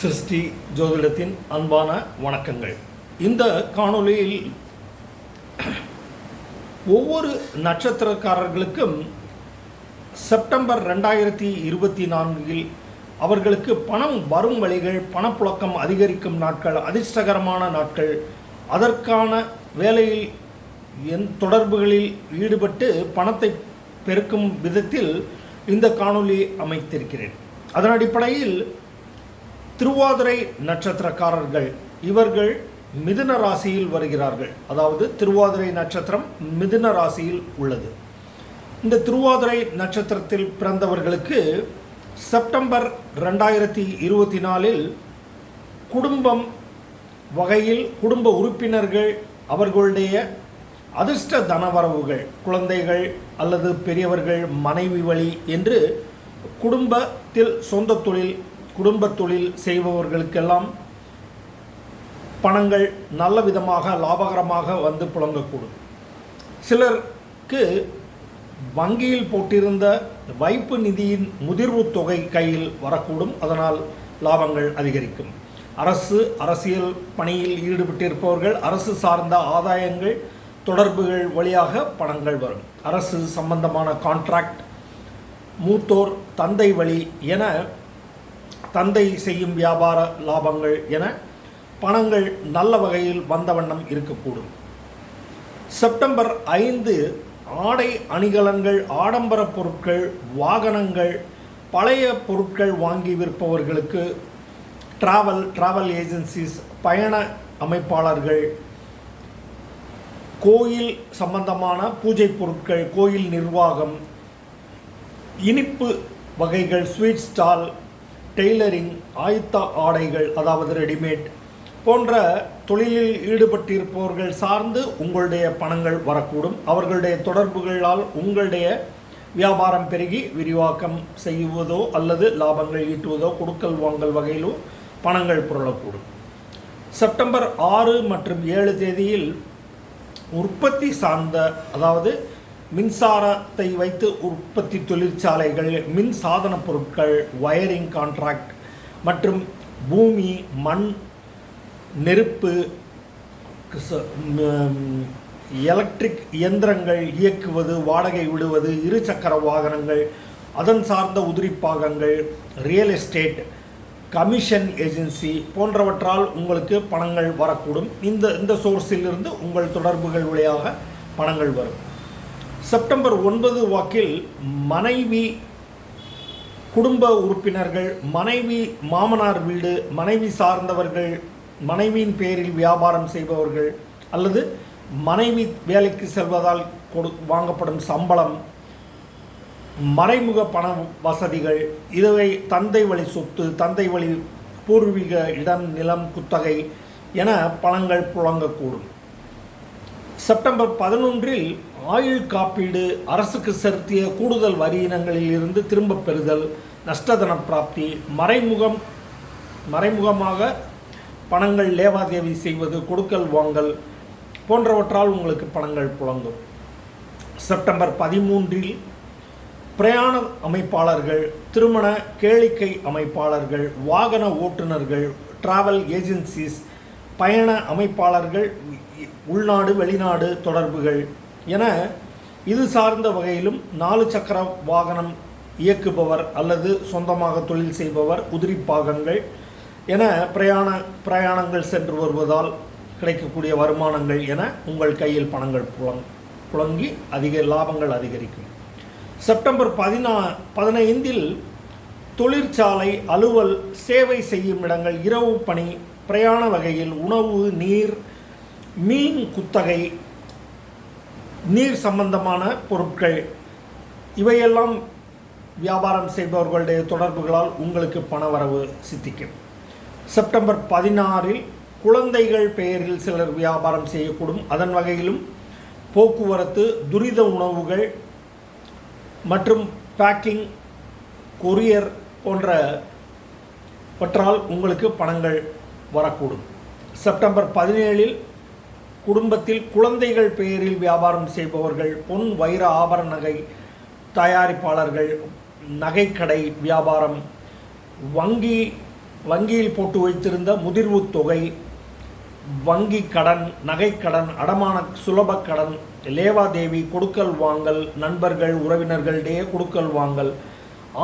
சிருஷ்டி ஜோதிடத்தின் அன்பான வணக்கங்கள். இந்த காணொளியில் ஒவ்வொரு நட்சத்திரக்காரர்களுக்கும் செப்டம்பர் ரெண்டாயிரத்தி இருபத்தி நான்கில் அவர்களுக்கு பணம் வரும் வழிகள் பணப்புழக்கம் அதிகரிக்கும் நாட்கள் அதிர்ஷ்டகரமான நாட்கள் அதற்கான வேலையில் என் தொடர்புகளில் ஈடுபட்டு பணத்தை பெருக்கும் விதத்தில் இந்த காணொளி அமைத்திருக்கிறேன். அதன் அடிப்படையில் திருவாதிரை நட்சத்திரக்காரர்கள் இவர்கள் மிதுன ராசியில் வருகிறார்கள். அதாவது திருவாதிரை நட்சத்திரம் மிதுன ராசியில் உள்ளது. இந்த திருவாதிரை நட்சத்திரத்தில் பிறந்தவர்களுக்கு செப்டம்பர் ரெண்டாயிரத்தி இருபத்தி நாலில் குடும்பம் வகையில் குடும்ப உறுப்பினர்கள் அவர்களுடைய அதிர்ஷ்ட தனவரவுகள் குழந்தைகள் அல்லது பெரியவர்கள் மனைவி வழி என்று குடும்பத்தில் சொந்த தொழில் குடும்ப தொழில் செய்பவர்களுக்கெல்லாம் பணங்கள் நல்ல விதமாக லாபகரமாக வந்து புழங்கக்கூடும். சிலருக்கு வங்கியில் போட்டிருந்த வைப்பு நிதியின் முதிர்வு தொகை கையில் வரக்கூடும். அதனால் லாபங்கள் அதிகரிக்கும். அரசு அரசியல் பணியில் ஈடுபட்டிருப்பவர்கள் அரசு சார்ந்த ஆதாயங்கள் தொடர்புகள் வழியாக பணங்கள் வரும். அரசு சம்பந்தமான கான்ட்ராக்ட் மூத்தோர் தந்தை வழி என தந்தை செய்யும் வியாபார லாபங்கள் என பணங்கள் நல்ல வகையில் வந்த வண்ணம் இருக்கக்கூடும். செப்டம்பர் ஐந்து ஆடை அணிகலன்கள் ஆடம்பர பொருட்கள் வாகனங்கள் பழைய பொருட்கள் வாங்கி விற்பவர்களுக்கு டிராவல் டிராவல் ஏஜென்சிஸ் பயண அமைப்பாளர்கள் கோயில் சம்பந்தமான பூஜை பொருட்கள் கோயில் நிர்வாகம் இனிப்பு வகைகள் ஸ்வீட் ஸ்டால் டெய்லரிங் ஆயத்த ஆடைகள் அதாவது ரெடிமேட் போன்ற தொழிலில் ஈடுபட்டிருப்பவர்கள் சார்ந்து உங்களுடைய பணங்கள் வரக்கூடும். அவர்களுடைய தொடர்புகளால் உங்களுடைய வியாபாரம் பெருகி விரிவாக்கம் செய்வதோ அல்லது லாபங்கள் ஈட்டுவதோ கொடுக்கல் வாங்கல் வகையிலோ பணங்கள் புரளக்கூடும். செப்டம்பர் ஆறு மற்றும் ஏழு தேதியில் உற்பத்தி சார்ந்த அதாவது மின்சாரத்தை வைத்து உற்பத்தி தொழிற்சாலைகள் மின் சாதன பொருட்கள் வயரிங் கான்ட்ராக்ட் மற்றும் பூமி மண் நெருப்பு எலக்ட்ரிக் இயந்திரங்கள் இயக்குவது வாடகை விடுவது இருசக்கர வாகனங்கள் அதன் சார்ந்த உதிரிப்பாகங்கள் ரியல் எஸ்டேட் கமிஷன் ஏஜென்சி போன்றவற்றால் உங்களுக்கு பணங்கள் வரக்கூடும். இந்த இந்த சோர்ஸிலிருந்து உங்கள் தொடர்புகள் வழியாக பணங்கள் வரும். செப்டம்பர் ஒன்பது வாக்கில் மனைவி குடும்ப உறுப்பினர்கள் மனைவி மாமனார் வீடு மனைவி சார்ந்தவர்கள் மனைவியின் பேரில் வியாபாரம் செய்பவர்கள் அல்லது மனைவி வேலைக்கு செல்வதால் கொடு வாங்கப்படும் சம்பளம் மறைமுக பண வசதிகள் இதுவை தந்தை வழி சொத்து தந்தை வழி பூர்வீக இடம் நிலம் குத்தகை என பணங்கள் புழங்கக்கூடும். செப்டம்பர் பதினொன்றில் ஆயுள் காப்பீடு அரசுக்கு செலுத்திய கூடுதல் வரி இனங்களில் இருந்து திரும்பப் பெறுதல் நஷ்டதன பிராப்தி மறைமுகம் மறைமுகமாக பணங்கள் லேவாதேவி செய்வது கொடுக்கல் வாங்கல் போன்றவற்றால் உங்களுக்கு பணங்கள் புழங்கும். செப்டம்பர் பதிமூன்றில் பிரயாண அமைப்பாளர்கள் திருமண கேளிக்கை அமைப்பாளர்கள் வாகன ஓட்டுநர்கள் டிராவல் ஏஜென்சிஸ் பயண அமைப்பாளர்கள் உள்நாடு வெளிநாடு தொடர்புகள் என இது சார்ந்த வகையிலும் நாலு சக்கர வாகனம் இயக்குபவர் அல்லது சொந்தமாக தொழில் செய்பவர் உதிரி பாகங்கள் என பிரயாண பிரயாணங்கள் சென்று வருவதால் கிடைக்கக்கூடிய வருமானங்கள் என உங்கள் கையில் பணங்கள் புலங் புழங்கி அதிக லாபங்கள் அதிகரிக்கும். செப்டம்பர் பதினா பதினைந்தில் தொழிற்சாலை அலுவல் சேவை செய்யும் இடங்கள் இரவு பணி பிரயாண வகையில் உணவு நீர் மீன் குத்தகை நீர் சம்பந்தமான பொருட்கள். இவையெல்லாம் வியாபாரம் செய்பவர்களுடைய தொடர்புகளால் உங்களுக்கு பணவரவு சித்திக்கும். செப்டம்பர் பதினாறில் குழந்தைகள் பெயரில் சிலர் வியாபாரம் செய்யக்கூடும். அதன் வகையிலும் போக்குவரத்து துரித உணவுகள் மற்றும் பேக்கிங் கொரியர் போன்றவற்றால் உங்களுக்கு பணங்கள் வரக்கூடும். செப்டம்பர் பதினேழில் குடும்பத்தில் குழந்தைகள் பெயரில் வியாபாரம் செய்பவர்கள் பொன் வைர ஆபரண நகை தயாரிப்பாளர்கள் நகைக்கடை வியாபாரம் வங்கி வங்கியில் போட்டு வைத்திருந்த முதிர்வுத் தொகை வங்கி கடன் நகைக்கடன் அடமான சுலப கடன் லேவாதேவி கொடுக்கல் வாங்கல் நண்பர்கள் உறவினர்களிடையே கொடுக்கல் வாங்கல்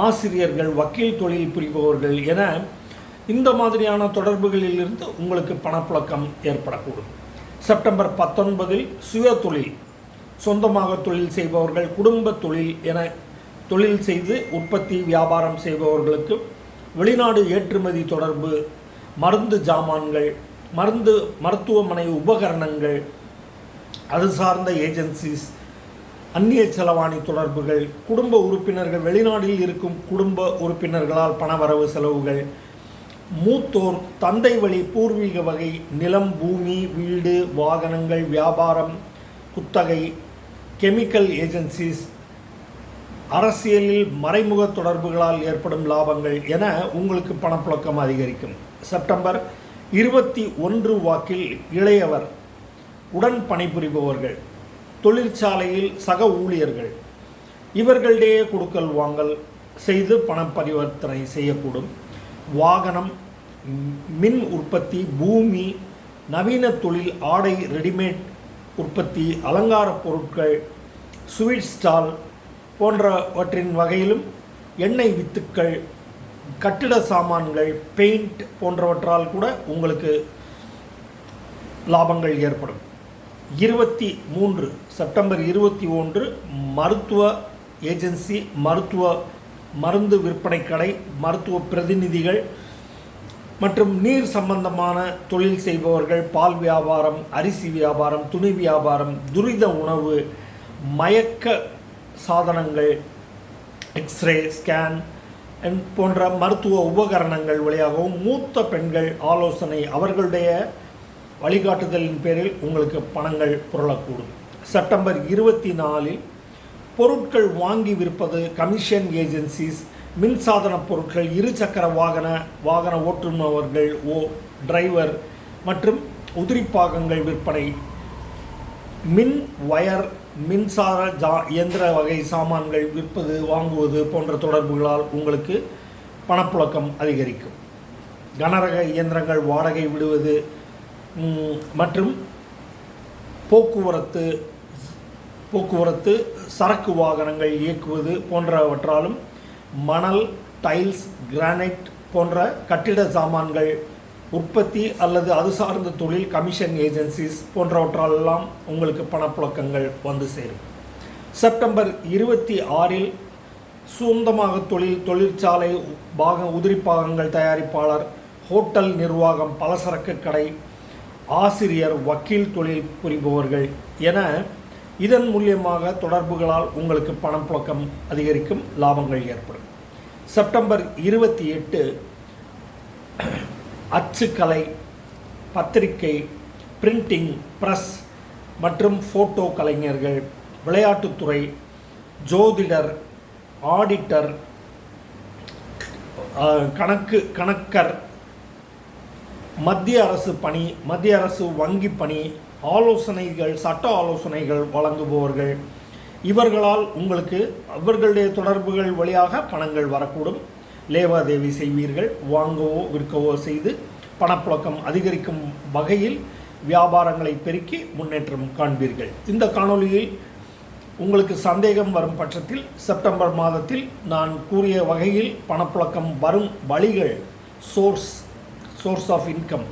ஆசிரியர்கள் வக்கீல் தொழில் புரிபவர்கள் என இந்த மாதிரியான தொடர்புகளில் இருந்து உங்களுக்கு பணப்புழக்கம் ஏற்படக்கூடும். செப்டம்பர் பத்தொன்பதில் சுய தொழில் சொந்தமாக தொழில் செய்பவர்கள் குடும்ப தொழில் என தொழில் செய்து உற்பத்தி வியாபாரம் செய்பவர்களுக்கு வெளிநாடு ஏற்றுமதி தொடர்பு மருந்து ஜாமான்கள் மருந்து மருத்துவமனை உபகரணங்கள் அது சார்ந்த ஏஜென்சிஸ் அந்நிய செலவாணி தொடர்புகள் குடும்ப உறுப்பினர்கள் வெளிநாட்டில் இருக்கும் குடும்ப உறுப்பினர்களால் பணவரவு செலவுகள் மூத்தோர் தந்தை வழி பூர்வீக வகை நிலம் பூமி வீடு வாகனங்கள் வியாபாரம் குத்தகை கெமிக்கல் ஏஜென்சிஸ் அரசியலில் மறைமுக தொடர்புகளால் ஏற்படும் லாபங்கள் என உங்களுக்கு பணப்புழக்கம் அதிகரிக்கும். செப்டம்பர் இருபத்தி ஒன்று வாக்கில் இளையவர் உடன் பணிபுரிபவர்கள் தொழிற்சாலையில் சக ஊழியர்கள் இவர்களிடையே கொடுக்கல் வாங்கல் செய்து பண பரிவர்த்தனை செய்யக்கூடும். வாகனம் மின் உற்பத்தி பூமி நவீன தொழில் ஆடை ரெடிமேட் உற்பத்தி அலங்கார பொருட்கள் ஸ்வீட் ஸ்டால் போன்றவற்றின் வகையிலும் எண்ணெய் வித்துக்கள் கட்டிட சாமான்கள் பெயிண்ட் போன்றவற்றால் கூட உங்களுக்கு லாபங்கள் ஏற்படும். இருபத்தி மூன்று செப்டம்பர் இருபத்தி ஒன்று மருத்துவ ஏஜென்சி மருத்துவ மருந்து விற்பனை கடை மருத்துவ பிரதிநிதிகள் மற்றும் நீர் சம்பந்தமான தொழில் செய்பவர்கள் பால் வியாபாரம் அரிசி வியாபாரம் துணி வியாபாரம் துரித உணவு மயக்க சாதனங்கள் எக்ஸ்ரே ஸ்கேன் போன்ற மருத்துவ உபகரணங்கள் வழியாகவும் மூத்த பெண்கள் ஆலோசனை அவர்களுடைய வழிகாட்டுதலின் பேரில் உங்களுக்கு பணங்கள் புரளக்கூடும். செப்டம்பர் இருபத்தி நாலில் பொருட்கள் வாங்கி விற்பது கமிஷன் ஏஜென்சிஸ் மின்சாதன பொருட்கள் இருசக்கர வாகன வாகன ஓட்டுநர்கள் ஓ டிரைவர் மற்றும் உதிரிப்பாகங்கள் விற்பனை. மின் வயர் மின்சார ஜா இயந்திர வகை சாமான்கள் விற்பது வாங்குவது போன்ற தொடர்புகளால் உங்களுக்கு பணப்புழக்கம் அதிகரிக்கும். கனரக இயந்திரங்கள் வாடகை விடுவது மற்றும் போக்குவரத்து போக்குவரத்து சரக்கு வாகனங்கள் இயக்குவது போன்றவற்றாலும் மணல் டைல்ஸ் கிரானைட் போன்ற கட்டிட சாமான்கள் உற்பத்தி அல்லது அது சார்ந்த தொழில் கமிஷன் ஏஜென்சிஸ் போன்றவற்றாலெல்லாம் உங்களுக்கு பணப்புழக்கங்கள் வந்து சேரும். செப்டம்பர் இருபத்தி ஆறில் சொந்தமாக தொழில் தொழிற்சாலை பாக உதிரி பாகங்கள் தயாரிப்பாளர் ஹோட்டல் நிர்வாகம் பலசரக்கு கடை ஆசிரியர் வக்கீல் தொழில் புரிபவர்கள் என இதன் மூலியமாக தொடர்புகளால் உங்களுக்கு பணம் புழக்கம் அதிகரிக்கும் லாபங்கள் ஏற்படும். செப்டம்பர் இருபத்தி எட்டு அச்சுக்கலை பத்திரிகை பிரிண்டிங் ப்ரெஸ் மற்றும் ஃபோட்டோ கலைஞர்கள் விளையாட்டுத்துறை ஜோதிடர் ஆடிட்டர் கணக்கு கணக்கர் மத்திய அரசு பணி மத்திய அரசு வங்கி பணி ஆலோசனைகள் சட்ட ஆலோசனைகள் வழங்குபவர்கள். இவர்களால் உங்களுக்கு அவர்களுடைய தொடர்புகள் வழியாக பணங்கள் வரக்கூடும். லேவாதேவி செய்வீர்கள் வாங்கவோ விற்கவோ செய்து பணப்புழக்கம் அதிகரிக்கும் வகையில் வியாபாரங்களை பெருக்கி முன்னேற்றம் காண்பீர்கள். இந்த காணொலியில் உங்களுக்கு சந்தேகம் வரும் பட்சத்தில் செப்டம்பர் மாதத்தில் நான் கூறிய வகையில் பணப்புழக்கம் வரும் வழிகள் சோர்ஸ் சோர்ஸ் ஆஃப் இன்கம்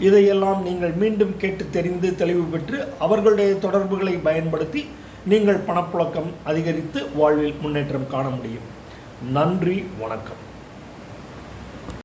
இதையெல்லாம் நீங்கள் மீண்டும் கேட்டு தெரிந்து தெளிவு பெற்று அவர்களுடைய தொடர்புகளை பயன்படுத்தி நீங்கள் பணப்புழக்கம் அதிகரித்து வாழ்வில் முன்னேற்றம் காண முடியும். நன்றி வணக்கம்.